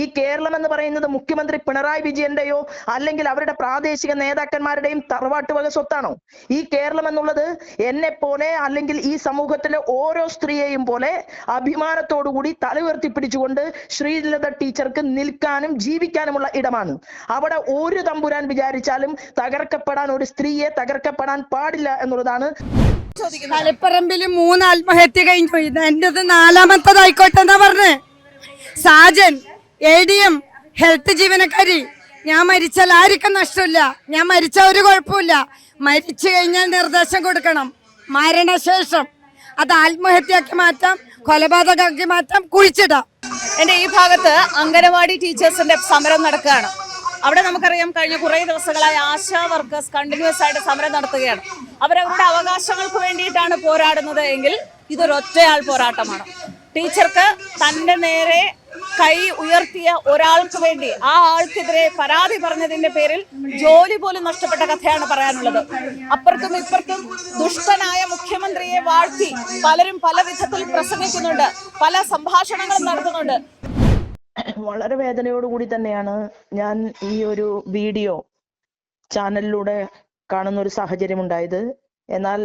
ഈ കേരളം എന്ന് പറയുന്നത് മുഖ്യമന്ത്രി പിണറായി വിജയന്റെയോ അല്ലെങ്കിൽ അവരുടെ പ്രാദേശിക നേതാക്കന്മാരുടെയും തറവാട്ട് വക സ്വത്താണോ? ഈ കേരളം എന്നുള്ളത് എന്നെ പോലെ അല്ലെങ്കിൽ ഈ സമൂഹത്തിലെ ഓരോ സ്ത്രീയെയും പോലെ അഭിമാനത്തോടുകൂടി തല ഉയർത്തിപ്പിടിച്ചുകൊണ്ട് ശ്രീലത ടീച്ചർക്ക് നിൽക്കാനും ജീവിക്കാനുമുള്ള ഇടമാണ്. അവിടെ ഒരു തമ്പുരാൻ വിചാരിച്ചാലും തകർക്കപ്പെടാൻ ഒരു സ്ത്രീയെ തകർക്കപ്പെടാൻ പാടില്ല എന്നുള്ളതാണ്. തളിപ്പറമ്പിൽ മൂന്ന് ആത്മഹത്യ കഴിഞ്ഞു. എന്റെ എന്റേത് നാലാമത്തതായിക്കോട്ടെ എന്നാ പറഞ്ഞേ. Sajan A D M health ജീവനക്കാരി. ഞാൻ മരിച്ചാൽ ആർക്കും നഷ്ടമില്ല. ഞാൻ മരിച്ച ഒരു കുഴപ്പമില്ല മരിച്ചു കഴിഞ്ഞാൽ നിർദ്ദേശം കൊടുക്കണം. മരണശേഷം അത് ആത്മഹത്യയാക്കി മാറ്റാം കൊലപാതകമാക്കി മാറ്റാം കുഴിച്ചിടാം. എന്റെ ഈ ഭാഗത്ത് അംഗനവാടി ടീച്ചേഴ്സിന്റെ സമരം നടക്കുകയാണ്. അവിടെ നമുക്കറിയാം കഴിഞ്ഞ കുറേ ദിവസങ്ങളായി ആശാ വർക്കേഴ്സ് കണ്ടിന്യൂസ് ആയിട്ട് സമരം നടത്തുകയാണ്. അവരവരുടെ അവകാശങ്ങൾക്ക് വേണ്ടിയിട്ടാണ് പോരാടുന്നത് എങ്കിൽ ഇതൊരു ഒറ്റയാൾ പോരാട്ടമാണ്. ടീച്ചർക്ക് തന്റെ നേരെ കൈ ഉയർത്തിയ ഒരാൾക്ക് വേണ്ടി ആ ആൾക്കെതിരെ പരാതി പറഞ്ഞതിന്റെ പേരിൽ ജോലി പോലും നഷ്ടപ്പെട്ട കഥയാണ് പറയാനുള്ളത്. അപ്പുറത്തും ഇപ്പുറത്തും ദുഷ്ടനായ മുഖ്യമന്ത്രിയെ വാഴ്ത്തി പലരും പല വിധത്തിൽ പ്രസംഗിക്കുന്നുണ്ട് പല സംഭാഷണങ്ങളും നടത്തുന്നുണ്ട്. വളരെ വേദനയോടുകൂടി തന്നെയാണ് ഞാൻ ഈ ഒരു വീഡിയോ ചാനലിലൂടെ കാണുന്ന ഒരു സാഹചര്യം ഉണ്ടായത് എന്നാൽ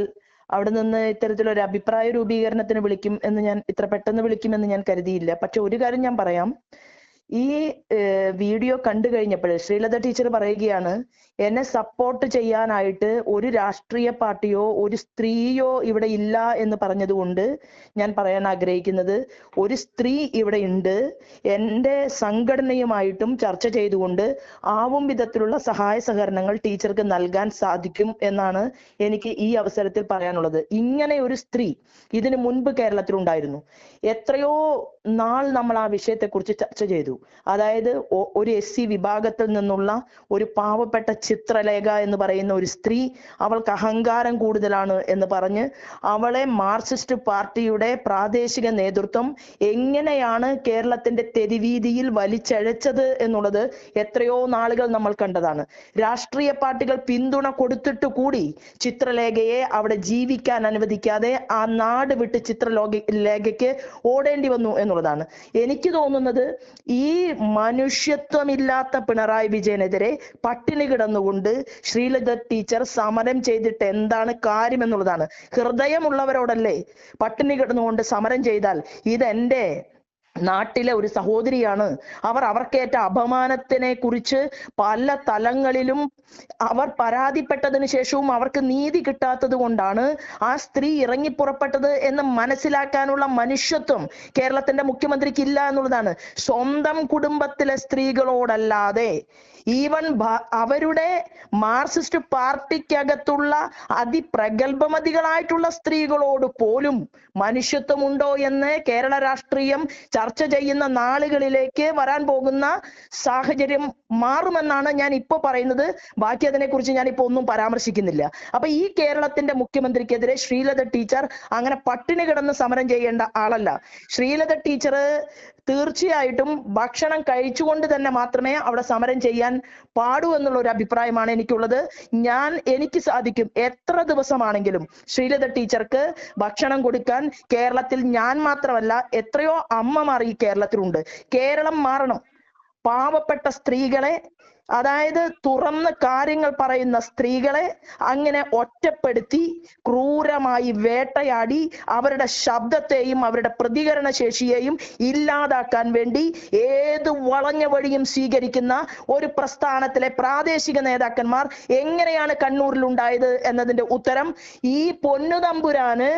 അവിടെ നിന്ന് ഇത്തരത്തിലൊരു അഭിപ്രായ രൂപീകരണത്തിന് വിളിക്കും എന്ന് ഞാൻ ഇത്ര പെട്ടെന്ന് വിളിക്കുമെന്ന് ഞാൻ കരുതിയില്ല. പക്ഷെ ഒരു കാര്യം ഞാൻ പറയാം. ഈ വീഡിയോ കണ്ടു കഴിഞ്ഞപ്പോൾ ശ്രീലത ടീച്ചർ പറയുകയാണ് എന്നെ സപ്പോർട്ട് ചെയ്യാനായിട്ട് ഒരു രാഷ്ട്രീയ പാർട്ടിയോ ഒരു സ്ത്രീയോ ഇവിടെ ഇല്ല എന്ന് പറഞ്ഞതുകൊണ്ട് ഞാൻ പറയാൻ ആഗ്രഹിക്കുന്നത് ഒരു സ്ത്രീ ഇവിടെ ഉണ്ട്. എന്റെ സംഘടനയുമായിട്ടും ചർച്ച ചെയ്തുകൊണ്ട് ആവും വിധത്തിലുള്ള സഹായ സഹകരണങ്ങൾ ടീച്ചർക്ക് നൽകാൻ സാധിക്കും എന്നാണ് എനിക്ക് ഈ അവസരത്തിൽ പറയാനുള്ളത്. ഇങ്ങനെ ഒരു സ്ത്രീ ഇതിനു മുൻപ് കേരളത്തിൽ ഉണ്ടായിരുന്നു എത്രയോ നാൾ നമ്മൾ ആ വിഷയത്തെക്കുറിച്ച് ചർച്ച ചെയ്തു. അതായത് ഒരു എസ് സി വിഭാഗത്തിൽ നിന്നുള്ള ഒരു പാവപ്പെട്ട ചിത്രലേഖ എന്ന് പറയുന്ന ഒരു സ്ത്രീ അവൾക്ക് അഹങ്കാരം കൂടുതലാണ് എന്ന് പറഞ്ഞ് അവളെ മാർക്സിസ്റ്റ് പാർട്ടിയുടെ പ്രാദേശിക നേതൃത്വം എങ്ങനെയാണ് കേരളത്തിന്റെ തെരുവീതിയിൽ വലിച്ചഴച്ചത് എന്നുള്ളത് എത്രയോ നാളുകൾ നമ്മൾ കണ്ടതാണ്. രാഷ്ട്രീയ പാർട്ടികൾ പിന്തുണ കൊടുത്തിട്ട് കൂടി ചിത്രലേഖയെ അവിടെ ജീവിക്കാൻ അനുവദിക്കാതെ ആ നാട് വിട്ട് ചിത്രലോക ലേഖയ്ക്ക് ഓടേണ്ടി വന്നു എന്നുള്ളതാണ്. എനിക്ക് തോന്നുന്നത് ഈ മനുഷ്യത്വമില്ലാത്ത പിണറായി വിജയനെതിരെ പട്ടിണി കിടന്നുകൊണ്ട് ശ്രീലത ടീച്ചർ സമരം ചെയ്തിട്ട് എന്താണ് കാര്യം എന്നുള്ളതാണ്. ഹൃദയമുള്ളവരോടല്ലേ പട്ടിണി കിടന്നുകൊണ്ട് സമരം ചെയ്താൽ ഇതെന്റെ നാട്ടിലെ ഒരു സഹോദരിയാണ്. അവർ അവർക്കേറ്റ അപമാനത്തിനെ കുറിച്ച് പല തലങ്ങളിലും അവർ പരാതിപ്പെട്ടതിന് ശേഷവും അവർക്ക് നീതി കിട്ടാത്തത് കൊണ്ടാണ് ആ സ്ത്രീ ഇറങ്ങി പുറപ്പെട്ടത് എന്ന് മനസ്സിലാക്കാനുള്ള മനുഷ്യത്വം കേരളത്തിന്റെ മുഖ്യമന്ത്രിക്ക് ഇല്ല എന്നുള്ളതാണ്. സ്വന്തം കുടുംബത്തിലെ സ്ത്രീകളോടല്ലാതെ ഈവൻ അവരുടെ മാർക്സിസ്റ്റ് പാർട്ടിക്കകത്തുള്ള അതിപ്രഗത്ഭമതികളായിട്ടുള്ള സ്ത്രീകളോട് പോലും മനുഷ്യത്വമുണ്ടോ എന്ന് കേരള രാഷ്ട്രീയം ചർച്ച ചെയ്യുന്ന നാളുകളിലേക്ക് വരാൻ പോകുന്ന സാഹചര്യം മാറുമെന്നാണ് ഞാൻ ഇപ്പൊ പറയുന്നത്. ബാക്കി അതിനെക്കുറിച്ച് ഞാൻ ഇപ്പൊ ഒന്നും പരാമർശിക്കുന്നില്ല. അപ്പൊ ഈ കേരളത്തിന്റെ മുഖ്യമന്ത്രിക്കെതിരെ ശ്രീലത ടീച്ചർ അങ്ങനെ പട്ടിണി കിടന്ന് സമരം ചെയ്യേണ്ട ആളല്ല. ശ്രീലത ടീച്ചർ തീർച്ചയായിട്ടും ഭക്ഷണം കഴിച്ചുകൊണ്ട് തന്നെ മാത്രമേ അവിടെ സമരം ചെയ്യാൻ പാടൂ എന്നുള്ള ഒരു അഭിപ്രായമാണ് എനിക്കുള്ളത്. ഞാൻ എനിക്ക് സാധിക്കും എത്ര ദിവസമാണെങ്കിലും ശ്രീലത ടീച്ചർക്ക് ഭക്ഷണം കൊടുക്കാൻ കേരളത്തിൽ ഞാൻ മാത്രമല്ല എത്രയോ അമ്മമാർ ഈ കേരളത്തിലുണ്ട്. കേരളം മാറണം. പാവപ്പെട്ട സ്ത്രീകളെ അതായത് തുറന്ന് കാര്യങ്ങൾ പറയുന്ന സ്ത്രീകളെ അങ്ങനെ ഒറ്റപ്പെടുത്തി ക്രൂരമായി വേട്ടയാടി അവരുടെ ശബ്ദത്തെയും അവരുടെ പ്രതികരണ ശേഷിയെയും ഇല്ലാതാക്കാൻ വേണ്ടി ഏത് വളഞ്ഞ വഴിയും സ്വീകരിക്കുന്ന ഒരു പ്രസ്ഥാനത്തിലെ പ്രാദേശിക നേതാക്കന്മാർ എങ്ങനെയാണ് കണ്ണൂരിൽ ഉണ്ടായത് എന്നതിന്റെ ഉത്തരം ഈ പൊന്നുതമ്പുരാന്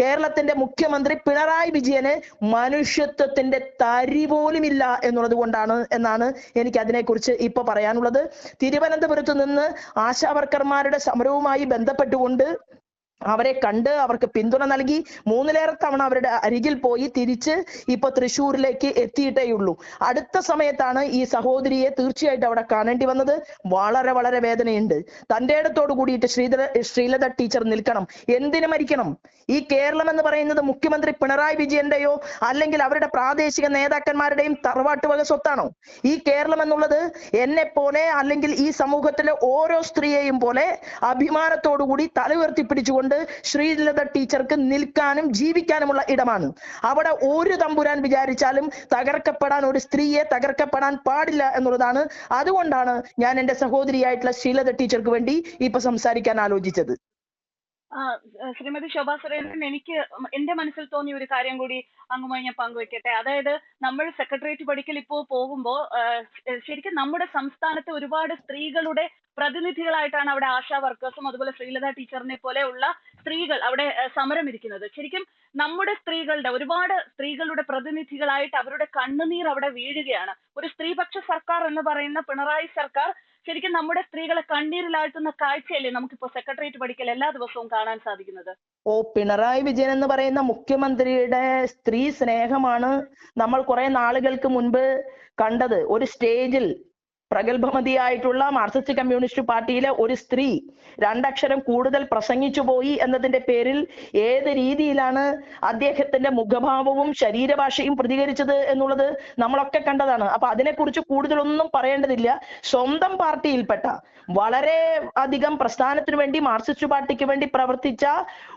കേരളത്തിന്റെ മുഖ്യമന്ത്രി പിണറായി വിജയന് മനുഷ്യത്വത്തിന്റെ തരി പോലും ഇല്ല എന്നുള്ളത് കൊണ്ടാണ് എന്നാണ് എനിക്ക് അതിനെക്കുറിച്ച് ഇപ്പൊ പറയാനുള്ളത്. തിരുവനന്തപുരത്ത് നിന്ന് ആശാവർക്കർമാരുടെ സമരവുമായി ബന്ധപ്പെട്ടുകൊണ്ട് അവരെ കണ്ട് അവർക്ക് പിന്തുണ നൽകി മൂന്നിലേറെ തവണ അവരുടെ അരികിൽ പോയി തിരിച്ച് ഇപ്പൊ തൃശ്ശൂരിലേക്ക് എത്തിയിട്ടേയുള്ളൂ അടുത്ത സമയത്താണ് ഈ സഹോദരിയെ തീർച്ചയായിട്ടും അവിടെ കാണേണ്ടി വന്നത്. വളരെ വളരെ വേദനയുണ്ട്. തന്റെ ഇടത്തോട് കൂടിയിട്ട് ശ്രീധര ശ്രീലത ടീച്ചർ നിൽക്കണം. എന്തിനു മരിക്കണം? ഈ കേരളം എന്ന് പറയുന്നത് മുഖ്യമന്ത്രി പിണറായി വിജയന്റെയോ അല്ലെങ്കിൽ അവരുടെ പ്രാദേശിക നേതാക്കന്മാരുടെയും തറവാട്ട് വക സ്വത്താണോ? ഈ കേരളം എന്നുള്ളത് എന്നെ പോലെ അല്ലെങ്കിൽ ഈ സമൂഹത്തിലെ ഓരോ സ്ത്രീയെയും പോലെ അഭിമാനത്തോടുകൂടി തല ഉയർത്തിപ്പിടിച്ചുകൊണ്ട് കൊണ്ട് ശ്രീലത ടീച്ചർക്ക് നിൽക്കാനും ജീവിക്കാനുമുള്ള ഇടമാണ്. അവിടെ ഒരു തമ്പുരാൻ വിചാരിച്ചാലും തകർക്കപ്പെടാൻ ഒരു സ്ത്രീയെ തകർക്കപ്പെടാൻ പാടില്ല എന്നുള്ളതാണ്. അതുകൊണ്ടാണ് ഞാൻ എന്റെ സഹോദരിയായിട്ടുള്ള ശ്രീലത ടീച്ചർക്ക് വേണ്ടി ഇപ്പൊ സംസാരിക്കാൻ ആലോചിച്ചത്. ശ്രീമതി ശോഭാ സുരേന്ദ്രൻ എനിക്ക് എന്റെ മനസ്സിൽ തോന്നിയ ഒരു കാര്യം കൂടി അങ്ങുമായി ഞാൻ പങ്കുവെക്കട്ടെ. അതായത് നമ്മൾ സെക്രട്ടേറിയറ്റ് പഠിക്കൽ ഇപ്പോ പോകുമ്പോ ശരിക്കും നമ്മുടെ സംസ്ഥാനത്ത് ഒരുപാട് സ്ത്രീകളുടെ പ്രതിനിധികളായിട്ടാണ് അവിടെ ആശാ വർക്കേഴ്സും അതുപോലെ ശ്രീലത ടീച്ചറിനെ പോലെയുള്ള സ്ത്രീകൾ അവിടെ സമരം ഇരിക്കുന്നത്. ശരിക്കും നമ്മുടെ സ്ത്രീകളുടെ ഒരുപാട് സ്ത്രീകളുടെ പ്രതിനിധികളായിട്ട് അവരുടെ കണ്ണുനീർ അവിടെ വീഴുകയാണ്. ഒരു സ്ത്രീപക്ഷ സർക്കാർ എന്ന് പറയുന്ന പിണറായി സർക്കാർ ശരിക്കും നമ്മുടെ സ്ത്രീകളെ കണ്ണീരിലാഴ്ത്തുന്ന കാഴ്ചയല്ലേ നമുക്കിപ്പോ സെക്രട്ടേറിയറ്റ് പഠിക്കൽ എല്ലാ ദിവസവും കാണാൻ സാധിക്കുന്നത്? ഓ പിണറായി വിജയൻ എന്ന് പറയുന്ന മുഖ്യമന്ത്രിയുടെ സ്ത്രീ സ്നേഹമാണ് നമ്മൾ കുറെ നാളുകൾക്ക് മുൻപ് കണ്ടത്. ഒരു സ്റ്റേജിൽ പ്രഗത്ഭമതിയായിട്ടുള്ള മാർക്സിസ്റ്റ് കമ്മ്യൂണിസ്റ്റ് പാർട്ടിയിലെ ഒരു സ്ത്രീ രണ്ടക്ഷരം കൂടുതൽ പ്രസംഗിച്ചു പോയി എന്നതിന്റെ പേരിൽ ഏത് രീതിയിലാണ് അദ്ദേഹത്തിന്റെ മുഖഭാവവും ശരീരഭാഷയും പ്രതികരിച്ചത് എന്നുള്ളത് നമ്മളൊക്കെ കണ്ടതാണ്. അപ്പൊ അതിനെക്കുറിച്ച് കൂടുതലൊന്നും പറയേണ്ടതില്ല. സ്വന്തം പാർട്ടിയിൽപ്പെട്ട വളരെ അധികം പ്രസ്ഥാനത്തിനു വേണ്ടി മാർക്സിസ്റ്റ് പാർട്ടിക്ക് വേണ്ടി പ്രവർത്തിച്ച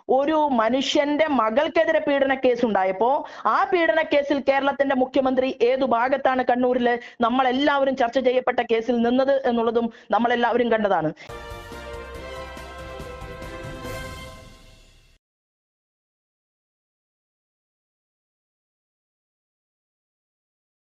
ഒരു മനുഷ്യന്റെ മകൾക്കെതിരെ പീഡന കേസ് ഉണ്ടായപ്പോ ആ പീഡന കേസിൽ കേരളത്തിന്റെ മുഖ്യമന്ത്രി ഏതു ഭാഗത്താണ് കണ്ണൂരിൽ നമ്മളെല്ലാവരും ചർച്ച ചെയ്യപ്പെട്ട കേസിൽ നിന്നത് എന്നുള്ളതും നമ്മളെല്ലാവരും കണ്ടതാണ്.